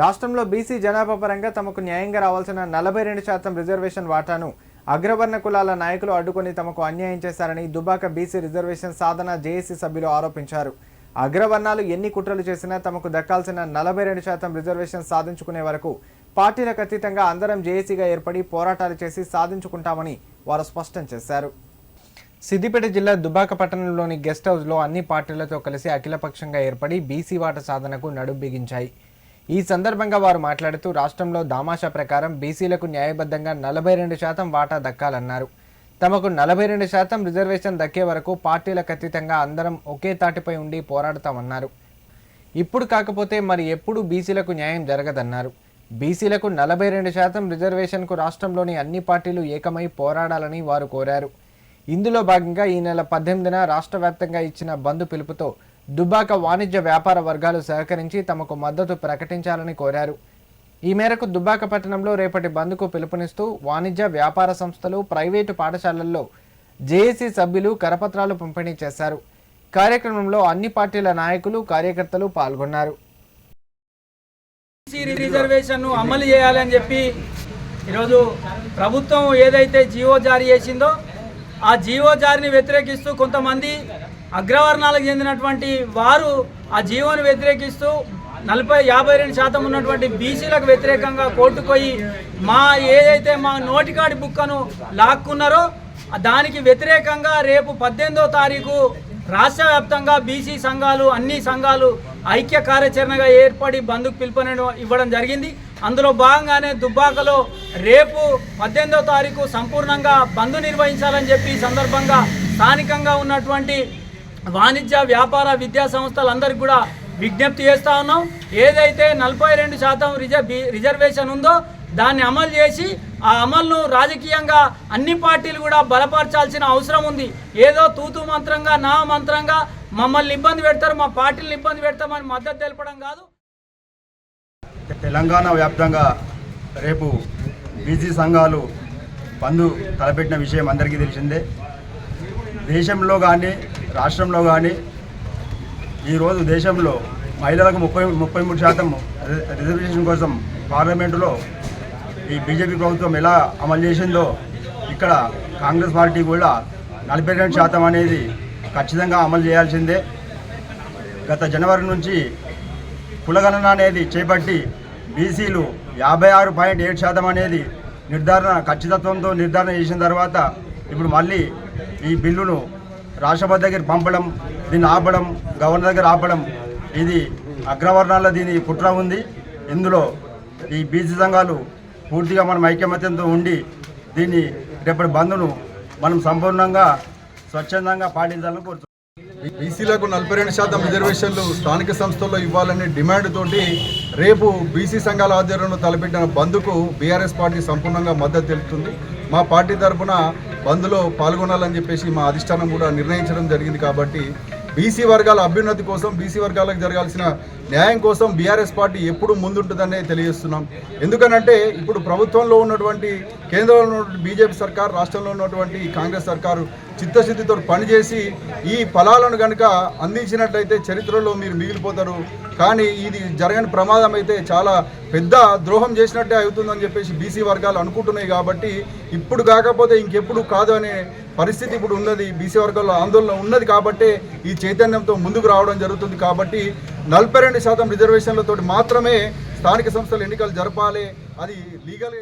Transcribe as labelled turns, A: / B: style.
A: రాష్ట్రంలో బీసీ జనాభా పరంగా తమకు న్యాయంగా రావాల్సిన నలభై రెండు శాతం రిజర్వేషన్ వాటాను అగ్రవర్ణ కులాల నాయకులు అడ్డుకొని తమకు అన్యాయం చేశారని దుబాక బీసీ రిజర్వేషన్ సాధన జేఏసీ సభ్యులు ఆరోపించారు. అగ్రవర్ణాలు ఎన్ని కుట్రలు చేసినా తమకు దక్కాల్సిన నలభై రెండు శాతం రిజర్వేషన్ సాధించుకునే వరకు పార్టీలకు అతీతంగా అందరం జేఏసీగా ఏర్పడి పోరాటాలు చేసి సాధించుకుంటామని వారు స్పష్టం చేశారు. సిద్దిపేట జిల్లా దుబాక పట్టణంలోని గెస్ట్ హౌస్లో అన్ని పార్టీలతో కలిసి అఖిలపక్షంగా ఏర్పడి బీసీ వాట సాధనకు నడుం బిగించాయి. ఈ సందర్భంగా వారు మాట్లాడుతూ రాష్ట్రంలో దామాషా ప్రకారం బీసీలకు న్యాయబద్ధంగా నలభై రెండు శాతం వాటా దక్కాలన్నారు. తమకు నలభై రెండు శాతం రిజర్వేషన్ దక్కే వరకు పార్టీలకు అతీతంగా అందరం ఒకే తాటిపై ఉండి పోరాడతామన్నారు. ఇప్పుడు కాకపోతే మరి ఎప్పుడు బీసీలకు న్యాయం జరగదన్నారు. బీసీలకు నలభై రెండు శాతం రిజర్వేషన్కు రాష్ట్రంలోని అన్ని పార్టీలు ఏకమై పోరాడాలని వారు కోరారు. ఇందులో భాగంగా ఈ నెల పద్దెనిమిదిన రాష్ట్ర వ్యాప్తంగా ఇచ్చిన బంద్ పిలుపుతో దుబ్బాక వాణిజ్య వ్యాపార వర్గాలు సహకరించి తమకు మద్దతు ప్రకటించాలని కోరారు. ఈ మేరకు దుబ్బాక పట్టణంలో రేపటి బంద్కు పిలుపునిస్తూ వాణిజ్య వ్యాపార సంస్థలు ప్రైవేటు పాఠశాలల్లో జేఏసీ సభ్యులు కరపత్రాలు పంపిణీ చేశారు. కార్యక్రమంలో అన్ని పార్టీల నాయకులు కార్యకర్తలు పాల్గొన్నారు.
B: రిజర్వేషన్ను అమలు చేయాలని చెప్పి ఈరోజు ప్రభుత్వం ఏదైతే జీవో జారీ చేసిందో ఆ జీవో జారీని వ్యతిరేకిస్తూ కొంతమంది అగ్రవర్ణాలకు చెందినటువంటి వారు ఆ జీవోను వ్యతిరేకిస్తూ నలభై యాభై రెండు శాతం ఉన్నటువంటి బీసీలకు వ్యతిరేకంగా కోర్టుకు మా ఏదైతే మా నోటికాడి బుక్కను లాక్కున్నారో దానికి వ్యతిరేకంగా రేపు పద్దెనిమిదో తారీఖు రాష్ట్ర వ్యాప్తంగా బీసీ సంఘాలు అన్ని సంఘాలు ఐక్య కార్యాచరణగా ఏర్పడి బంధుకు పిలుపుని ఇవ్వడం జరిగింది. అందులో భాగంగానే దుబ్బాకలో రేపు పద్దెనిమిదో తారీఖు సంపూర్ణంగా బంధు నిర్వహించాలని చెప్పి సందర్భంగా స్థానికంగా ఉన్నటువంటి వాణిజ్య వ్యాపార విద్యా సంస్థలందరికీ కూడా విజ్ఞప్తి చేస్తా ఉన్నాం. ఏదైతే నలభై రెండు శాతం రిజర్వ్ రిజర్వేషన్ ఉందో దాన్ని అమలు చేసి ఆ అమలును రాజకీయంగా అన్ని పార్టీలు కూడా బలపరచాల్సిన అవసరం ఉంది. ఏదో తూతు మంత్రంగా నా మంత్రంగా మమ్మల్ని ఇబ్బంది పెడతారు మా పార్టీలను ఇబ్బంది పెడతామని మద్దతు తెలపడం కాదు.
C: తెలంగాణ వ్యాప్తంగా రేపు బీసీ సంఘాలు బంధు తలపెట్టిన విషయం అందరికీ తెలిసిందే. దేశంలో కానీ రాష్ట్రంలో కానీ ఈరోజు దేశంలో మహిళలకు ముప్పై ముప్పై మూడు శాతం రి- రిజర్వేషన్ కోసం పార్లమెంటులో ఈ బీజేపీ ప్రభుత్వం ఎలా అమలు చేసిందో ఇక్కడ కాంగ్రెస్ పార్టీ కూడా నలభై రెండు శాతం అనేది ఖచ్చితంగా అమలు చేయాల్సిందే. గత జనవరి నుంచి కులగణన అనేది చేపట్టి బీసీలు యాభై ఆరు పాయింట్ ఏడు శాతం అనేది నిర్ధారణ ఖచ్చితత్వంతో నిర్ధారణ చేసిన తర్వాత ఇప్పుడు మళ్ళీ ఈ బిల్లును రాష్ట్రపతి దగ్గర పంపడం దీన్ని ఆపడం గవర్నర్ దగ్గర ఆపడం ఇది అగ్రవర్ణాల దీని కుట్ర ఉంది. ఇందులో ఈ బీసీ సంఘాలు పూర్తిగా మనం ఐకమత్యంతో ఉండి దీన్ని రేపటి బంద్ను మనం సంపూర్ణంగా స్వచ్ఛందంగా పాటించాలని కోరుతున్నాం.
D: బీసీలకు నలభై రెండు శాతం రిజర్వేషన్లు స్థానిక సంస్థల్లో ఇవ్వాలనే డిమాండ్ తోటి రేపు బీసీ సంఘాల ఆధ్వర్యంలో తలపెట్టిన బంద్కు బీఆర్ఎస్ పార్టీ సంపూర్ణంగా మద్దతు తెలుపుతుంది. మా పార్టీ తరఫున బంద్లో పాల్గొనాలని చెప్పేసి మా అధిష్టానం కూడా నిర్ణయించడం జరిగింది కాబట్టి బీసీ వర్గాల అభ్యున్నతి కోసం బీసీ వర్గాలకు జరగాల్సిన న్యాయం కోసం బీఆర్ఎస్ పార్టీ ఎప్పుడు ముందుంటుందనే తెలియజేస్తున్నాం. ఎందుకనంటే ఇప్పుడు ప్రభుత్వంలో ఉన్నటువంటి కేంద్రంలో ఉన్నటువంటి బీజేపీ సర్కార్ రాష్ట్రంలో ఉన్నటువంటి కాంగ్రెస్ సర్కారు చిత్తశుద్ధితో పనిచేసి ఈ ఫలాలను కనుక అందించినట్లయితే చరిత్రలో మీరు మిగిలిపోతారు. కానీ ఇది జరగని ప్రమాదం అయితే చాలా పెద్ద ద్రోహం చేసినట్టే అవుతుందని చెప్పేసి బీసీ వర్గాలు అనుకుంటున్నాయి కాబట్టి ఇప్పుడు కాకపోతే ఇంకెప్పుడు కాదు అనే పరిస్థితి ఇప్పుడు ఉన్నది. బీసీ వర్గాల్లో ఆందోళన ఉన్నది కాబట్టి ఈ చైతన్యంతో ముందుకు రావడం జరుగుతుంది కాబట్టి నలభై రెండు శాతం రిజర్వేషన్లతో మాత్రమే స్థానిక సంస్థల ఎన్నికలు జరపాలి. అది లీగల్